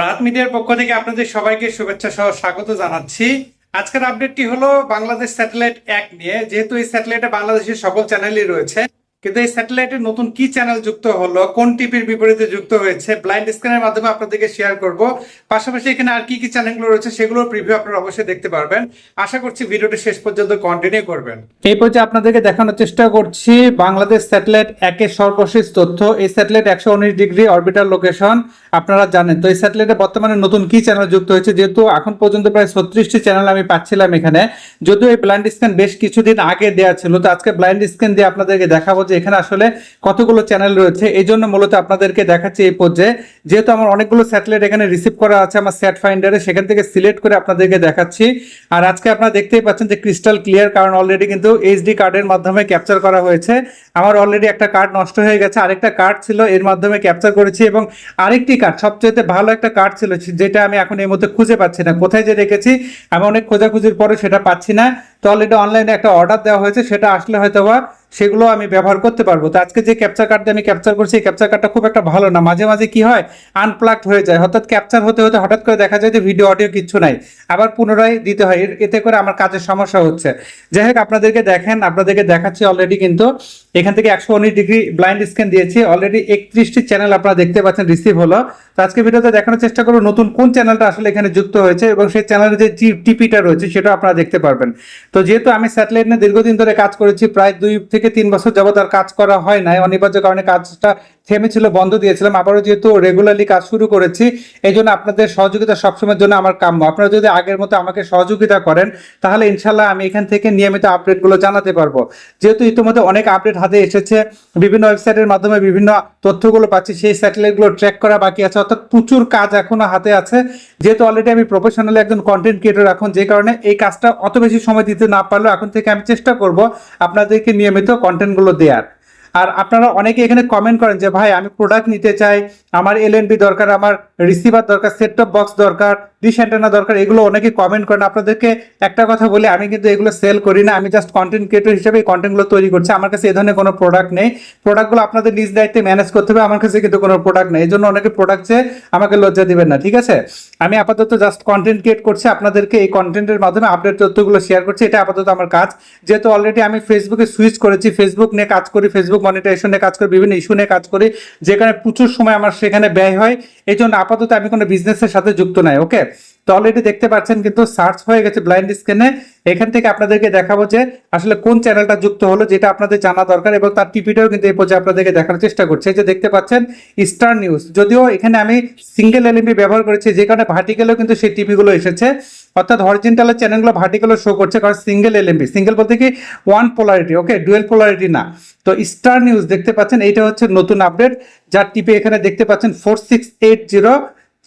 রাত মিডিয়ার পক্ষ থেকে আপনাদের সবাইকে শুভেচ্ছা সহ স্বাগত জানাচ্ছি। আজকের আপডেটটি হলো বাংলাদেশ স্যাটেলাইট এক নিয়ে। যেহেতু এই স্যাটেলাইটে বাংলাদেশের সকল চ্যানেলই রয়েছে কিন্তু এই স্যাটেলাইটে নতুন কি চ্যানেল যুক্ত হলো, কোন টিপির বিপরীতে যুক্ত হয়েছে ব্লাইন্ড স্ক্যানের মাধ্যমে আপনাদেরকে শেয়ার করব। পাশাপাশি এখানে আর কি কি চ্যানেলগুলো রয়েছে সেগুলোর প্রিভিউ আপনারা অবশ্যই দেখতে পারবেন। আশা করছি ভিডিওটি শেষ পর্যন্ত কন্টিনিউ করবেন। এই পর্যায়ে আপনাদেরকে দেখানোর চেষ্টা করছি, বাংলাদেশ স্যাটেলাইট একের সর্বশেষ তথ্য। এই স্যাটেলাইট একশো উনিশ ডিগ্রি অরবিটাল লোকেশন আপনারা জানেন। তো এই স্যাটেলাইটে বর্তমানে নতুন কি চ্যানেল যুক্ত হয়েছে, যেহেতু এখন পর্যন্ত প্রায় ছত্রিশটি চ্যানেল আমি পাচ্ছিলাম এখানে। যদিও এই ব্লাইন্ড স্ক্যান বেশ কিছুদিন আগে দেওয়া ছিল, তো আজকে ব্লাইন্ড স্ক্যান দিয়ে আপনাদেরকে দেখাবো যে এখানে আসলে কতগুলো চ্যানেল রয়েছে এই জন্য মূলত আপনাদেরকে দেখাচ্ছি এই পর্যায়ে। যেহেতু আমার অনেকগুলো স্যাটেলাইট এখানে রিসিভ করা আছে আমার স্যাট ফাইন্ডারে সেখান থেকে সিলেক্ট করে আপনাদেরকে দেখাচ্ছি। আর আজকে আপনারা দেখতেই পাচ্ছেন যে ক্রিস্টাল ক্লিয়ার কারণ অলরেডি কিন্তু এইচডি কার্ডের মাধ্যমে ক্যাপচার করা হয়েছে। আমার অলরেডি একটা কার্ড নষ্ট হয়ে গেছে। আরেকটা কার্ড ছিল, এর মাধ্যমে ক্যাপচার করেছি এবং আরেকটি কার্ড সবচেয়ে ভালো একটা কার্ড ছিল, যেটা আমি এখন এই মধ্যে খুঁজে পাচ্ছি না। কোথায় যে রেখেছি, আমি অনেক খোঁজাখুঁজির পরে সেটা পাচ্ছি না। তো অলরেডি অনলাইনে একটা অর্ডার দেওয়া হয়েছে, সেটা আসলে হয়তো বা সেগুলো আমি ব্যবহার করতে পারব। তো আজকে যে ক্যাপচার কার্ড দিয়ে আমি ক্যাপচার করছি, এই ক্যাপচার কার্ডটা খুব একটা ভালো না। মাঝে মাঝে কি হয় আনপ্লাগড হয়ে যায়। হঠাৎ ক্যাপচার হতে হতে হঠাৎ করে দেখা যায় যে ভিডিও অডিও কিচ্ছু নাই। আবার পুনরায় দিতে হয়। এতে করে আমার কাজের সমস্যা হচ্ছে। যাই হোক, আপনাদেরকে দেখেন, আপনাদেরকে দেখাচ্ছি অলরেডি কিন্তু এখান থেকে একশো উনিশ ডিগ্রি ব্লাইন্ড স্ক্যান দিয়েছি। অলরেডি একত্রিশটি চ্যানেল আপনারা দেখতে পাচ্ছেন রিসিভ হলো। তো আজকে ভিডিওতে দেখানোর চেষ্টা করব নতুন কোন চ্যানেলটা আসলে এখানে যুক্ত হয়েছে এবং সেই চ্যানেলের যে টিপিটা রয়েছে সেটা আপনারা দেখতে পারবেন। তো যেহেতু আমি স্যাটেলাইট নিয়ে দীর্ঘদিন ধরে কাজ করেছি, প্রায় দুই থেকে তিন বছর যাবত আর কাজ করা হয় নাই। অনিবার্য কারণে কাজটা থেমেছিল, বন্ধ দিয়েছিলাম। আবারও যেহেতু রেগুলারলি কাজ শুরু করেছি এই জন্য আপনাদের সহযোগিতা সবসময়ের জন্য আমার কাম্য। আপনারা যদি আগের মতো আমাকে সহযোগিতা করেন, তাহলে ইনশাল্লাহ আমি এখান থেকে নিয়মিত আপডেটগুলো জানাতে পারব। যেহেতু ইতিমধ্যে অনেক আপডেট হাতে এসেছে, বিভিন্ন ওয়েবসাইটের মাধ্যমে বিভিন্ন তথ্যগুলো পাচ্ছি, সেই স্যাটেলাইটগুলো ট্র্যাক করা বাকি আছে, অর্থাৎ প্রচুর কাজ এখনও হাতে আছে। যেহেতু অলরেডি আমি প্রফেশনালি একজন কন্টেন্ট ক্রিয়েটর এখন, যে কারণে এই কাজটা অত বেশি সময় দিতে না পারলেও এখন থেকে আমি চেষ্টা করব আপনাদেরকে নিয়মিত কন্টেন্টগুলো দেওয়ার আর আপনারা অনেকে এখানে কমেন্ট করেন যে, ভাই, আমি প্রোডাক্ট নিতে চাই, আমার এলএনবি দরকার, আমার রিসিভার দরকার সেট টপ বক্স দরকার ডিশ অ্যান্টেনা দরকার, এগুলো অনেকে কমেন্ট করেন। আপনাদেরকে একটা কথা বলি, আমি কিন্তু এগুলো সেল করি না, আমি জাস্ট কন্টেন্ট ক্রিয়েটর হিসেবে এই কন্টেন্টগুলো তৈরি করছি। আমার কাছে এই ধরনের কোনো প্রোডাক্ট নেই। প্রোডাক্টগুলো আপনাদের নিজ দায়িত্বে ম্যানেজ করতে হবে, আমার কাছে কিন্তু কোনো প্রোডাক্ট নেই। এই জন্য অনেকে প্রোডাক্ট চেয়ে আমাকে লজ্জা দিবেন না, ঠিক আছে? আমি আপাতত জাস্ট কন্টেন্ট ক্রিয়েট করছি, আপনাদেরকে এই কন্টেন্টের মাধ্যমে আপডেট তথ্যগুলো শেয়ার করছি, এটা আপাতত আমার কাজ। যেহেতু অলরেডি আমি ফেসবুকে সুইচ করেছি ফেসবুক নিয়ে কাজ করি ফেসবুক মনিটাইজেশন নিয়ে কাজ করি, বিভিন্ন ইস্যু নিয়ে কাজ করি, যেখানে প্রচুর সময় আমার সেখানে ব্যয় হয়, এই জন্য আপাতত আমি কোনো বিজনেসের সাথে যুক্ত নাই ওকে তো অলরেডি দেখতে পাচ্ছেন কিন্তু সার্চ হয়ে গেছে ব্লাইন্ড স্ক্যানে এখান থেকে আপনাদেরকে দেখাবো যে আসলে কোন চ্যানেলটা যুক্ত হলো, যেটা আপনাদের জানা দরকার এবং তার টিপিটাও কিন্তু এই পর্যায়ে আপনাদেরকে দেখানোর চেষ্টা করছে। যে দেখতে পাচ্ছেন স্টার নিউজ যদিও এখানে আমি সিঙ্গেল এলএমবি ব্যবহার করেছি, যে কারণে ভার্টিক্যালেও কিন্তু সেই টিপিগুলো এসেছে। অর্থাৎ হরিজেন্টালের চ্যানেলগুলো ভার্টিক্যালও শো করছে, কারণ সিঙ্গেল এলএমবি সিঙ্গেল বলতে কি one polarity okay dual polarity না। তো স্টার নিউজ দেখতে পাচ্ছেন, এইটা হচ্ছে নতুন আপডেট যার টিপে এখানে দেখতে পাচ্ছেন ফোর সিক্স এইট জিরো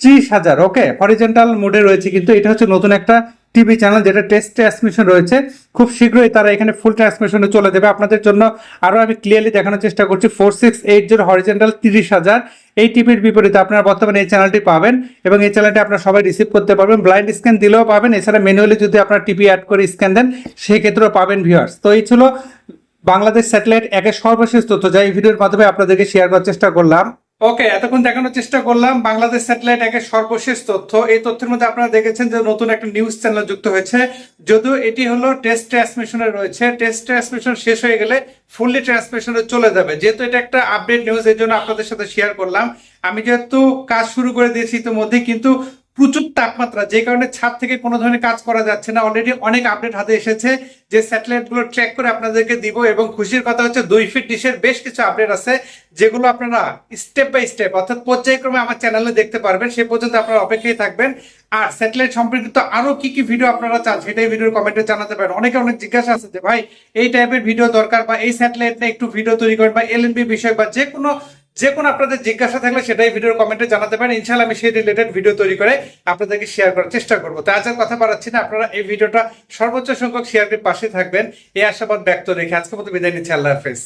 ত্রিশ হাজার। ওকে হরিজেন্টাল মোডে রয়েছে কিন্তু এটা হচ্ছে নতুন একটা টিভি চ্যানেল যেটা টেস্ট ট্রান্সমিশন রয়েছে। খুব শীঘ্রই তারা এখানে ফুল ট্রান্সমিশনে চলে যাবে। আপনাদের জন্য আরও আমি ক্লিয়ারলি দেখানোর চেষ্টা করছি। Four six eight zero horizontal তিরিশ হাজার। এই টিভির বিপরীতে আপনারা বর্তমানে এই চ্যানেলটি পাবেন এবং এই চ্যানেলটি আপনারা সবাই রিসিভ করতে পারবেন। ব্লাইন্ড স্ক্যান দিলেও পাবেন। এছাড়া ম্যানুয়ালি যদি আপনার টিভি অ্যাড করে স্ক্যান দেন, সেক্ষেত্রেও পাবেন ভিউয়ার্স তো এই ছিল বাংলাদেশ স্যাটেলাইট একের সর্বশেষ তথ্য। যা এই ভিডিওর মাধ্যমে আপনাদেরকে শেয়ার করার চেষ্টা করলাম। ওকে, এতক্ষণ দেখানোর চেষ্টা করলাম। বাংলাদেশ স্যাটেলাইট একের সর্বশেষ তথ্য। এই তথ্যের মধ্যে আপনারা দেখেছেন যে নতুন একটা নিউজ চ্যানেল যুক্ত হয়েছে। যদিও এটি হলো টেস্ট ট্রান্সমিশনে রয়েছে। টেস্ট ট্রান্সমিশন শেষ হয়ে গেলে ফুললি ট্রান্সমিশনে চলে যাবে। যেহেতু এটা একটা আপডেট নিউজ এর জন্য আপনাদের সাথে শেয়ার করলাম। আমি যেহেতু কাজ শুরু করে দিয়েছি ইতিমধ্যে কিন্তু প্রচুর তাপমাত্রা, যে কারণে ছাদ থেকে কোনো ধরনের কাজ করা যাচ্ছে না। অলরেডি অনেক আপডেট হাতে এসেছে যে স্যাটেলাইটগুলো ট্র্যাক করে আপনাদেরকে দিব এবং খুশির কথা হচ্ছে দুই ফিট ডিশের বেশ কিছু আপডেট আছে, যেগুলো আপনারা স্টেপ বাই স্টেপ অর্থাৎ পর্যায়ক্রমে আমার চ্যানেলে দেখতে পারবেন। সে পর্যন্ত আপনারা অপেক্ষায় থাকবেন। আর স্যাটেলাইট সম্পর্কিত আরও কি কি ভিডিও আপনারা চান সেটাই ভিডিওর কমেন্টে জানাতে পারেন। অনেকে অনেক জিজ্ঞাসা আছে যে, ভাই, এই টাইপের ভিডিও দরকার বা এই স্যাটেলাইট একটু ভিডিও তৈরি করেন বা এলএনবি বিষয় বা যে কোনো যে কোনো আপনাদের জিজ্ঞাসা থাকলে সেটাই ভিডিওর কমেন্টে জানাতে পারেন। ইনশাল্লাহ আমি সেই রিলেটেড ভিডিও তৈরি করে আপনাদেরকে শেয়ার করার চেষ্টা করব। তো আজ আর কথা বাড়াচ্ছি না। আপনারা এই ভিডিওটা সর্বোচ্চ সংখ্যক শেয়ারের পাশে থাকবেন। এই আশাবাদ ব্যক্ত রেখে আজকের মতো বিদায় নিচ্ছি। আল্লাহ হাফেজ।